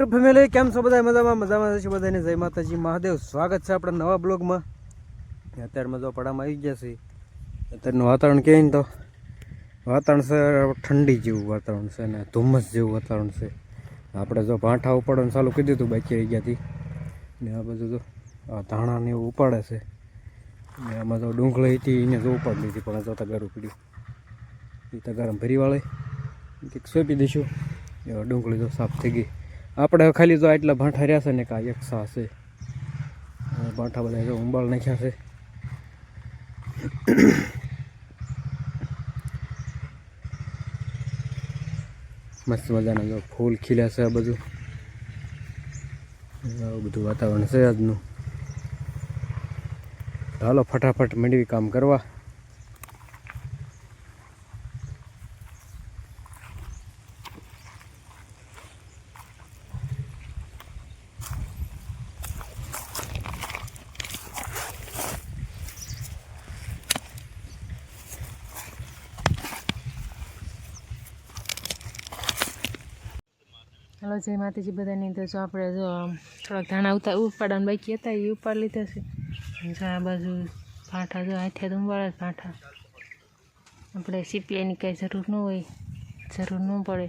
YouTube family, કેમ છો બધા? મજામાં મજામાં છે બધાને? જય માતાજી, મહાદેવ. સ્વાગત છે આપણા નવા બ્લોગમાં. અત્યારમાં જો પડામાં આવી ગયા છે અત્યારનું વાતાવરણ કહે ને તો? વાતાવરણ છે ઠંડી જેવું વાતાવરણ છે ને ધુમ્મસ જેવું વાતાવરણ છે. આપણે જો ભાંઠા ઉપાડવાનું ચાલુ કરી દીધું, બાકી રહી ગયા હતી ને આ બધું જો આ ધાણા ને એવું ઉપાડે છે. ને આમાં જો ડુંગળી હતી, એને જો ઉપાડી લીધી, પણ જો તગારું પીડ્યું. એ તગારમ ભરી વાળે. કંઈક સોંપી દઈશું. ડુંગળી તો સાફ થઈ ગઈ. આપણે ખાલી તો આટલા ભાંઠા રહ્યા છે ને કાં એકસા હશે ભાંઠા બધા ઉંબાળ નાખ્યા છે. મસ્ત મજાના જો ફૂલ ખીલ્યા છે આ બધું. આવું બધું વાતાવરણ છે આજનું. હાલો ફટાફટ મંડવી કામ કરવા. હલો જય માતાજી બધાની તો જો આપણે જો થોડાક ધાણા ઉતા ઉપાડવાનું બાકી હતા, એ ઉપાડ લીધા છે. જો આ બાજુ ભાંઠા જો હાથે ઉંબાળે ભાંઠા. આપણે સીપીઆઈની કાંઈ જરૂર ન હોય, જરૂર ન પડે.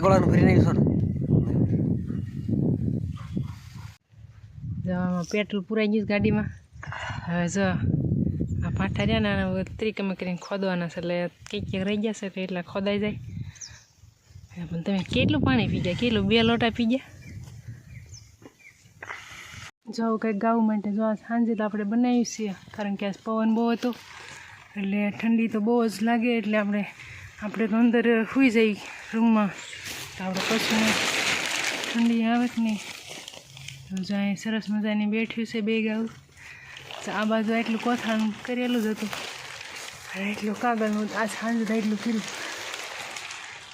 ટાટા ભરી નાખ્યું જો પેટ્રોલ પુરાઈ ગયું ગાડીમાં. હવે જો આ પાઠા રહ્યા ને ત્રિકમે કરીને ખોદવાના છે. એટલે કંઈક ક્યાંક રહી જશે તો એટલા ખોદાઈ જાય. પણ તમે કેટલું પાણી પી ગયા? કેટલું? બે લોટા પી ગયા? જો કંઈક ગાવું માટે જો સાંજે તો આપણે બનાવ્યું છીએ કારણ કે આજ પવન બહુ હતો. એટલે ઠંડી તો બહુ જ લાગે, એટલે આપણે આપણે તો અંદર સૂઈ જઈ રૂમમાં. તો આપણે પછી ઠંડી આવે કે જો અહીં સરસ મજાની બેઠ્યું છે બે આવું તો આ બાજુ એટલું કોથાણ કરેલું જ હતું. એટલું કાગળનું આ સાંજે એટલું કર્યું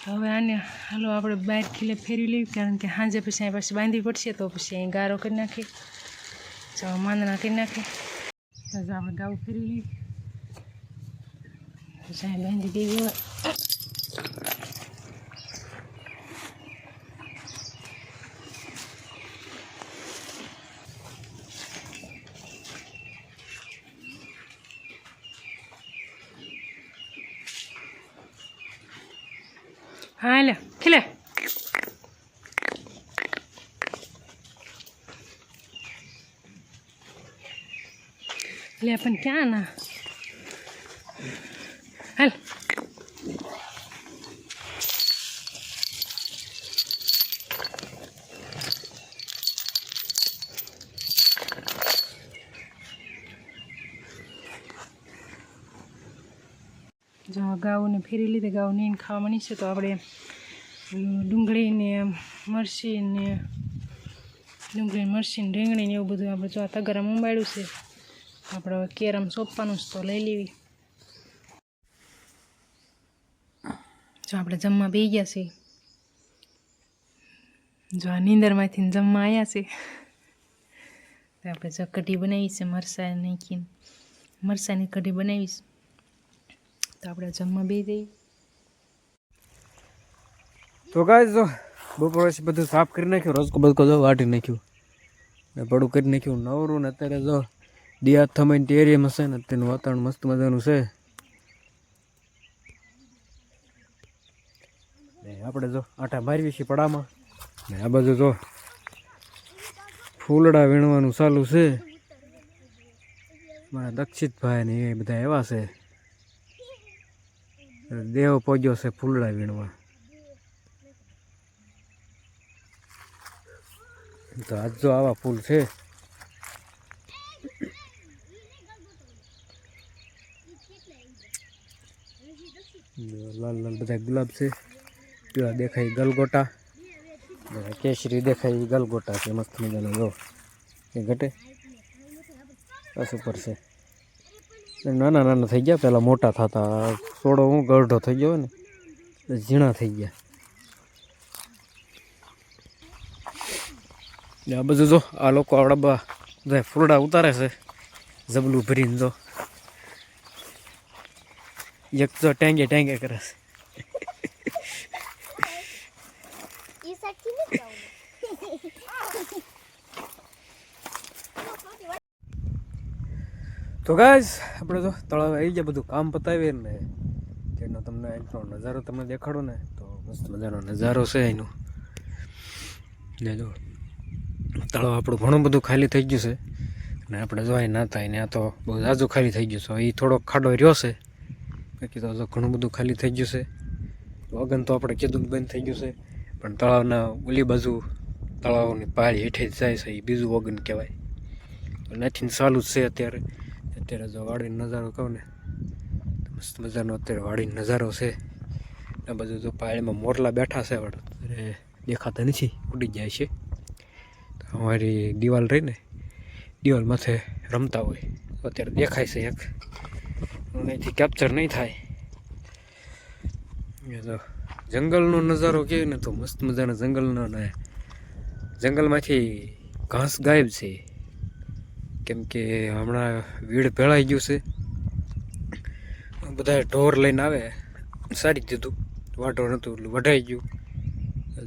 હવે આને હાલો આપણે બાર ખીલે ફેરવી લેવી કારણ કે સાંજે પછી અહીં પાછી બાંધવી પડશે, તો પછી અહીં ગારો કરી નાખીએ. જો માંદણા કરી નાખીએ. આપણે ગાવું ફેરવી લેવી પછી અહીં બાંધી દેવી હોય હા લે ખીલે લે પણ ક્યાં ના હાલ જો ગાઉને ફેરી લીધે ગાઉ નીન ખાવા મળી છે. તો આપણે ડુંગળીને મરસીને ડુંગળી મરસીને રીંગણી ને એવું બધું આપણે જો આ તગારા મુંબાડ્યું છે. આપણે હવે કેરમ સોંપવાનું છે, તો લઈ લેવી. જો આપણે જમવા બે ગયા છીએ. જો આ નીંદરમાંથી જમવા આવ્યા છે. તો આપણે જો કઢી બનાવી છે, મરચાં નાખીને. મરસાની કઢી બનાવીશ. તો આપણે જમવા બે જઈએ. તો ગાય જો, બપોર બધું સાફ કરી નાખ્યું રસકો બસકો જો વાટી નાખ્યું. ને પડું કરી નાખ્યું, નવરું ને અત્યારે જો દિયા થમાઈને એરિયામાં છે ને તેનું વાતાવરણ મસ્ત મજાનું છે. આપણે જો આટા મારવી છીએ પડામાં. ને આ બાજુ જો ફૂલડા વીણવાનું ચાલુ છે. મારા દક્ષિતભાઈ ને એ બધા એવા છે. દેવ પહોંચ્યો છે ફૂલડા વીણવા. તો આજ જો આવા ફૂલ છે. જો લાલ લાલ બધા ગુલાબ છે. પીળા દેખાય ગલગોટા. ને કેસરી દેખાય ઈ ગલગોટા છે. મસ્ત મજાનો, જો. એ ઘટે. બસ ઉપર છે. એ નાના નાના થઈ ગયા. પહેલાં મોટા થતા થોડો હું ગરઢો થઈ ગયો ને ઝીણા થઈ ગયા. ને આ બધું જો આ લોકો આવડા બધા ફૂલડા ઉતારે છે જબલું ભરીને જો. એક તો ટેંગે ટેંગે કરે છે. તો ગાઈસ આપણે તો તળાવ આવી ગયા બધું કામ પતાવીએ ને તેનો તમને અહીંનો નજારો તમને દેખાડો ને, તો મસ્ત મજાનો નજારો છે અહીંનો ને જો, તળાવ આપણું ઘણું બધું ખાલી થઈ ગયું છે. ને આપણે જો ના થાય ને આ તો બહુ ઝાઝું ખાલી થઈ ગયું છે. એ થોડોક ખાડો રહ્યો છે. બાકી તો હજુ ઘણું બધું ખાલી થઈ ગયું છે. વગન તો આપણે કીધું બંધ થઈ ગયું છે. પણ તળાવના ઓલી બાજુ તળાવની પાળી હેઠે જ જાય છે. એ બીજું વગન કહેવાય. નાથી ચાલુ જ છે અત્યારે. અત્યારે જો વાડીનો નજારો કહું ને મસ્ત મજાનો અત્યારે વાડીનો નજારો છે. આ બધું જો પાળીમાં મોરલા બેઠા છે અરે દેખાતા નથી, ઉડી જાય છે. તો અમારી દિવાલ રહી ને દિવાલ માથે રમતા હોય. અત્યારે દેખાય છે એક. અહીંથી કેપ્ચર નહીં થાય. એ તો જંગલનો નજારો કહે ને તો મસ્ત મજાના જંગલનો ને જંગલમાંથી ઘાસ ગાયબ છે. કેમ કે હમણાં વીડ ભેળાઈ ગયું છે. બધા ઢોર લઈને આવે. સારી દીધું. વાટવાનું નહોતું એટલે વઢાઈ ગયું.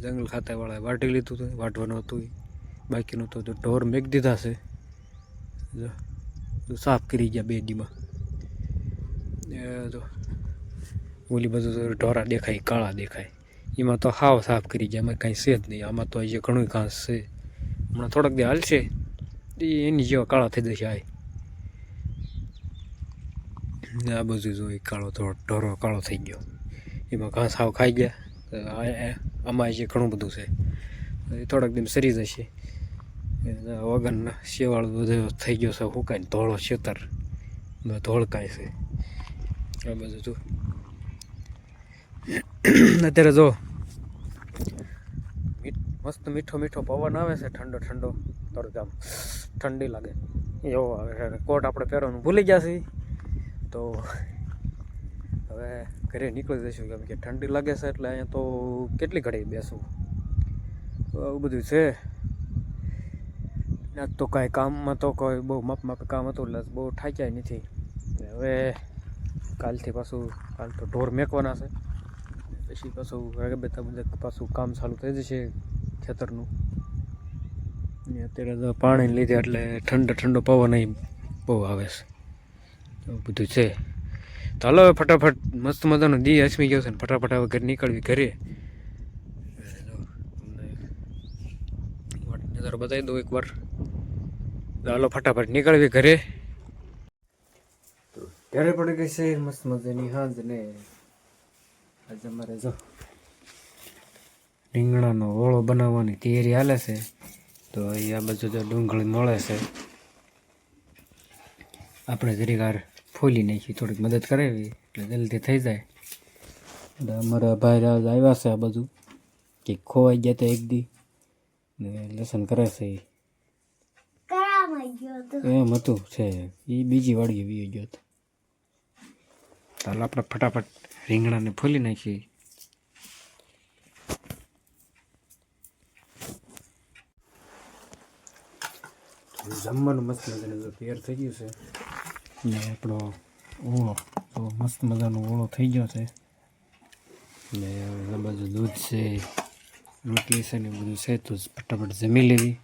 જંગલ ખાતાવાળાએ વાટી લીધું હતું. વાટવાનું હતું ઈ. બાકીનું તો ઢોર મેક દીધા છે. જો, સાફ કરી ગયા બે દીમાં. એ ઓલી બધું ઢોરા દેખાય કાળા દેખાય. એમાં તો હાવ સાફ કરી ગયા. એમાં કાંઈ છે જ નહીં. આમાં તો હજી ઘણું ઘાસ છે. હમણાં થોડાક દે હાલશે. એની જેવા કાળા થઈ જશે આ ને આ બધું જોઈ કાળો થોડો ઢોરો કાળો થઈ ગયો. એમાં ઘાસ આવ ખાઈ ગયા. અમાય છે ઘણું બધું છે થોડાક દિન સરી જશે. વગર શેવાળ બધો થઈ ગયો છે હુકાઈને ધોળો છેતર ધોળકાય છે. આ બધું જો. અત્યારે જો મસ્ત મીઠો મીઠો પવન આવે છે, ઠંડો ઠંડો. થોડુંક આમ ઠંડી લાગે. એવો આવે કોટ આપણે પહેરવાનું ભૂલી ગયા છીએ. તો હવે ઘરે નીકળી જઈશું, કેમ કે ઠંડી લાગે છે એટલે અહીંયા તો કેટલી ઘડી બેસવું તો આવું બધું છે. આજ તો કાંઈ કામમાં તો કોઈ બહુ માપ માપે કામ હતું એટલે બહુ થાક્યા નથી. હવે કાલથી પાછું, કાલ તો ઢોર મેકવાના છે. પછી પાછું રગબેતા બધા પાછું કામ ચાલુ થઈ જશે ખેતરનું. અત્યારે તો પાણી લીધે એટલે ઠંડો ઠંડો પવન બહુ આવે છે. બધું છે. તો હાલો ફટાફટ મસ્ત મજાનો દી હસમી ગયો છે ને ફટાફટ હવે ઘર નીકળવી, ઘરે. નજારો બતાવી દઉં એકવાર. હાલો ફટાફટ નીકળવી, ઘરે. તો પણ ગઈ છે, મસ્ત મજાની હાંજ ને. આજે અમારે જો રીંગણાનો ઓળો બનાવવાની તૈયારી હાલે છે. તો અહીં આ બાજુ જો ડુંગળી મળે છે. આપણે જરીક ફોલી નાખી થોડીક મદદ કરાવી એટલે જલ્દી થઈ જાય. એટલે અમારા ભાઈ રાજ આવ્યા છે આ બધું કે ખોવાઈ ગયા હતા એક દી. ને લસણ કરે છે એમ હતું છે. એ બીજી વાડીએ વી ગયો હતો. ચાલ આપણે ફટાફટ રીંગણાને ફોલી નાખીએ. જમવાનું મસ્ત મજાનું તૈયાર થઈ ગયું છે. ને આપણો ઓળો. તો મસ્ત મજાનો ઓળો થઈ ગયો છે. ને આ બાજુ દૂધ છે, રોટલી છે ને બધું છે, તો ફટાફટ જમી લેવી.